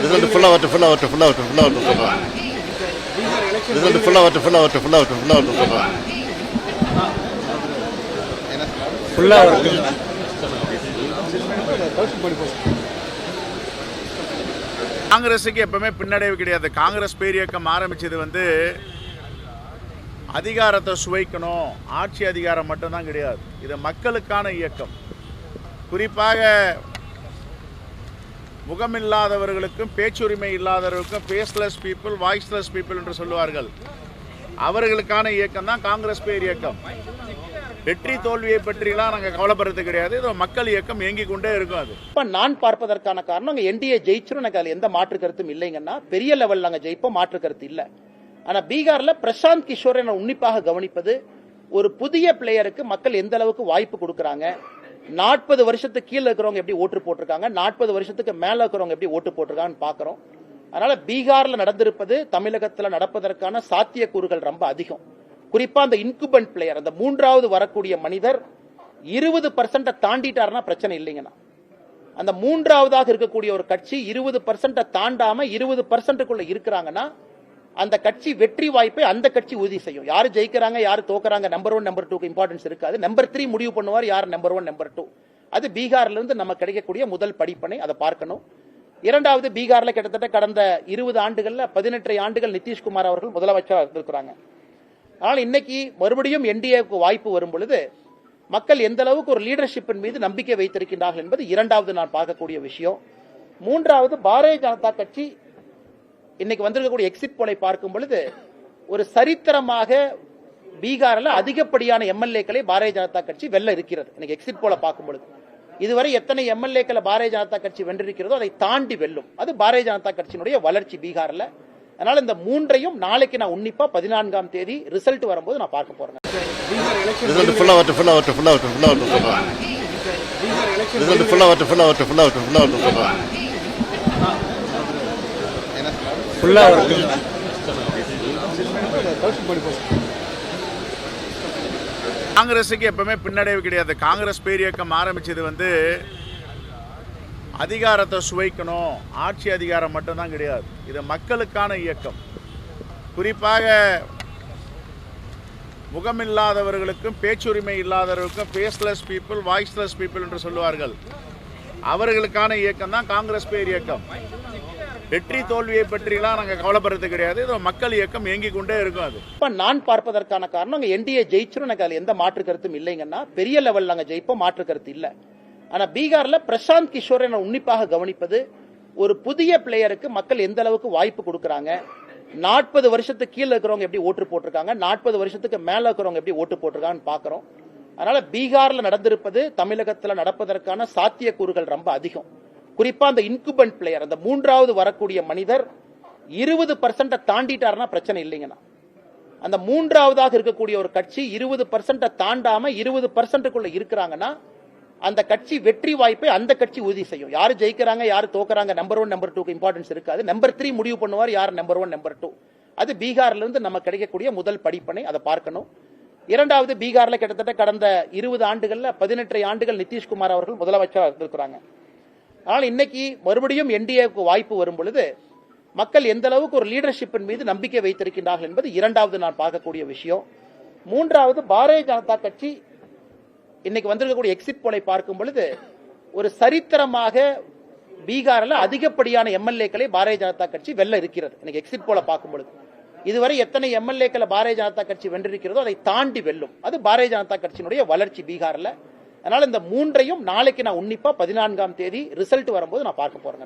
Result ஃபுல்லாக வரட்டும் ஃபுல்லாக வரட்டும் ஃபுல்லாக வரட்டும் ஃபுல்லாக வரட்டும் சொல்கிறேன் ரிசல்ட் ஃபுல்லாக வரட்டும் ஃபுல்லாக வரட்டும் ஃபுல்லாக வரட்டும் ஃபுல்லாக வரட்டும் சொல்கிறேன் ஃபுல்லாக வரட்டும் காங்கிரஸுக்கு எப்பவுமே பின்னடைவு கிடையாது. காங்கிரஸ் பேரியக்கம் ஆரம்பிச்சது வந்து அதிகாரத்தை சுவைக்கணும். ஆட்சி அதிகாரம் மட்டும்தான் கிடையாது. இது மக்களுக்கான இயக்கம். குறிப்பாக முகமில்லாதவர்களுக்கும் பேச்சுரிமை இல்லாதவர்களுக்கும் பேஸ்லெஸ் பீப்புள் வாய்ஸ்லெஸ் பீப்புள் என்று சொல்லுவார்கள். அவர்களுக்கான இயக்கம் தான் காங்கிரஸ் பேர் இயக்கம். வெற்றி தோல்வியை பற்றிலாம் நாங்கள் கவலைப்படுறது கிடையாது. இது மக்கள் இயக்கம் இயங்கிக் கொண்டே இருக்கும் அது. இப்போ நான் பார்ப்பதற்கான காரணம் அங்கே என்டிஏ ஜெயிச்சிரும். எனக்கு அதில் எந்த மாற்று கருத்தும் இல்லைங்கன்னா பெரிய லெவல் நாங்கள் ஜெயிப்போம் மாற்று கருத்து இல்லை. ஆனால் பீகாரில் பிரசாந்த் கிஷோரை நான் உன்னிப்பாக கவனிப்பது ஒரு புதிய பிளேயருக்கு மக்கள் எந்த அளவுக்கு வாய்ப்பு கொடுக்குறாங்க நாற்பது வருஷத்துக்கு கீழே இருக்கிறவங்க எப்படி ஓட்டு போட்டிருக்காங்க? நாற்பது வருஷத்துக்கு மேல இருக்கிறவங்க எப்படி ஓட்டு போட்டிருக்காங்கன்னு பாக்குறோம் அதனால பீகார்ல நடந்திருப்பது தமிழகத்துல நடப்பதற்கான சாத்தியக்கூறுகள் ரொம்ப அதிகம். குறிப்பா அந்த இன்குபென்ட் பிளேயர் அந்த மூன்றாவது வரக்கூடிய மனிதர் இருபது பர்சன்ட தாண்டிட்டாருன்னா பிரச்சனை இல்லைங்கண்ணா. அந்த மூன்றாவதாக இருக்கக்கூடிய ஒரு கட்சி இருபது பர்சன்ட தாண்டாம இருபது பர்சன்ட்டுக்குள்ள இருக்கிறாங்கன்னா அந்த கட்சி வெற்றி வாய்ப்பை அந்த கட்சி உறுதி செய்யும். யாரு ஜெயிக்கிறாங்க யாரு தோக்குறாங்க நம்பர் ஒன் நம்பர் டூக்கு இம்பார்ட்டன்ஸ் இருக்காது. நம்பர் த்ரீ முடிவு பண்ணுவார் யார் நம்பர் ஒன் நம்பர் டூ அது பீகார்ல இருந்து நம்ம கிடைக்கக்கூடிய முதல் படிப்பனை அதை பார்க்கணும். இரண்டாவது பீகார்ல கிட்டத்தட்ட கடந்த இருபது ஆண்டுகள்ல பதினெட்டரை ஆண்டுகள் நிதிஷ்குமார் அவர்கள் முதலமைச்சராக இருந்திருக்கிறாங்க. ஆனால் இன்னைக்கு மறுபடியும் என்டிஏக்கு வாய்ப்பு வரும் பொழுது மக்கள் எந்த அளவுக்கு ஒரு லீடர்ஷிப்பின் மீது நம்பிக்கை வைத்திருக்கின்றார்கள் என்பது இரண்டாவது நான் பார்க்கக்கூடிய விஷயம். மூன்றாவது பாரதிய ஜனதா கட்சி இன்னைக்கு வந்திருக்கக்கூடிய எக்ஸிட் போலை பார்க்கும் பொழுது ஒரு சரித்திரமாக பீகாரில் அதிகப்படியான எம்எல்ஏக்களை பாரதிய ஜனதா கட்சி வெல்ல இருக்கிறது இன்னைக்கு எக்ஸிட் போல பார்க்கும் பொழுது இதுவரை எத்தனை எம்எல்ஏக்களை பாரதிய ஜனதா கட்சி வென்றிருக்கிறதோ அதை தாண்டி வெல்லும் அது பாரதிய ஜனதா கட்சியினுடைய வளர்ச்சி பீகாரில் அதனால இந்த மூன்றையும் நாளைக்கு நான் உன்னிப்பா பதினான்காம் தேதி ரிசல்ட் வரும்போது நான் பார்க்க போறேன் ரிசல்ட் ஃபுல்லாக வரட்டும் ஃபுல்லாக வரட்டும் ஃபுல்லாக வரட்டும் ஃபுல்லாக வரட்டும் ஃபுல்லாக வரட்டும் வரட்டும் ஃபுல்லாக வரட்டும் காங்கிரஸுக்கு எப்பவுமே பின்னடைவு கிடையாது. காங்கிரஸ் பேரியக்கம் ஆரம்பிச்சது வந்து அதிகாரத்தை சுவைக்கணும். ஆட்சி அதிகாரம் மட்டும்தான் கிடையாது. இது மக்களுக்கான இயக்கம். குறிப்பாக முகமில்லாதவர்களுக்கும் பேச்சுரிமை இல்லாதவர்களுக்கும் ஃபேஸ்லெஸ் பீப்புள் வாய்ஸ்லெஸ் பீப்புள் என்று சொல்லுவார்கள். அவர்களுக்கான இயக்கம் தான் காங்கிரஸ் பேர் இயக்கம் வெற்றி தோல்வியை பற்றிலாம் நாங்கள் கவலைப்படுறது கிடையாது. இது மக்கள் இயக்கம் இயங்கி கொண்டே இருக்கும் அது. இப்போ நான் பார்ப்பதற்கான காரணம் அங்கே என்டிஏ ஜெயிச்சிரும். எனக்கு அதில் எந்த மாற்று கருத்தும் இல்லைங்கன்னா பெரிய லெவலில் நாங்கள் ஜெயிப்போம் மாற்று கருத்து இல்லை. ஆனால் பீகாரில் பிரசாந்த் கிஷோரை நான் உன்னிப்பாக கவனிப்பது ஒரு புதிய பிளேயருக்கு மக்கள் எந்த அளவுக்கு வாய்ப்பு கொடுக்குறாங்க நாற்பது வருஷத்துக்கு கீழே இருக்கிறவங்க எப்படி ஓட்டு போட்டிருக்காங்க நாற்பது வருஷத்துக்கு மேலே இருக்கிறவங்க எப்படி ஓட்டு போட்டிருக்காங்கன்னு பார்க்குறோம் அதனால பீகார்ல நடந்திருப்பது தமிழகத்துல நடப்பதற்கான சாத்தியக்கூறுகள் ரொம்ப அதிகம். குறிப்பா அந்த இன்குபென்ட் பிளேயர் அந்த மூன்றாவது வரக்கூடிய மனிதர் இருபது பர்சன்ட தாண்டிட்டாருன்னா பிரச்சனை இல்லைங்கண்ணா. அந்த மூன்றாவதாக இருக்கக்கூடிய ஒரு கட்சி இருபது பர்சன்ட தாண்டாம இருபது பர்சன்ட்டுக்குள்ள இருக்கிறாங்கன்னா அந்த கட்சி வெற்றி வாய்ப்பை அந்த கட்சி உறுதி செய்யும். யாரு ஜெயிக்கிறாங்க யாரு தோக்குறாங்க நம்பர் ஒன் நம்பர் டூக்கு இம்பார்ட்டன்ஸ் இருக்காது. நம்பர் த்ரீ முடிவு பண்ணுவார் யார் நம்பர் ஒன் நம்பர் டூ அது பீகார்ல இருந்து நம்ம கிடைக்கக்கூடிய முதல் படிப்பனை அதை பார்க்கணும். இரண்டாவது பீகார்ல கிட்டத்தட்ட கடந்த இருபது ஆண்டுகள்ல பதினெட்டரை ஆண்டுகள் நிதிஷ்குமார் அவர்கள் முதலமைச்சராக இருந்திருக்கிறாங்க. ஆனால் இன்னைக்கு மறுபடியும் என்டிஏவுக்கு வாய்ப்பு வரும் பொழுது மக்கள் எந்த அளவுக்கு ஒரு லீடர்ஷிப்பின் மீது நம்பிக்கை வைத்திருக்கின்றார்கள் என்பது இரண்டாவது நான் பார்க்கக்கூடிய விஷயம். மூன்றாவது பாரதிய ஜனதா கட்சி இன்னைக்கு வந்திருக்கக்கூடிய எக்ஸிட் போலை பார்க்கும் பொழுது ஒரு சரித்திரமாக பீகாரில் அதிகப்படியான எம்எல்ஏக்களை பாரதிய ஜனதா கட்சி வெல்ல இருக்கிறது. இன்னைக்கு எக்ஸிட் போல பார்க்கும் பொழுது. இதுவரை எத்தனை எம்எல்ஏக்களை பாரதிய ஜனதா கட்சி வென்றிருக்கிறதோ அதை தாண்டி வெல்லும். அது பாரதிய ஜனதா கட்சியினுடைய வளர்ச்சி பீகாரில் அதனால இந்த மூன்றையும் நாளைக்கு நான் உன்னிப்பா பதினான்காம் தேதி ரிசல்ட் வரும்போது நான் பார்க்க போறேன்.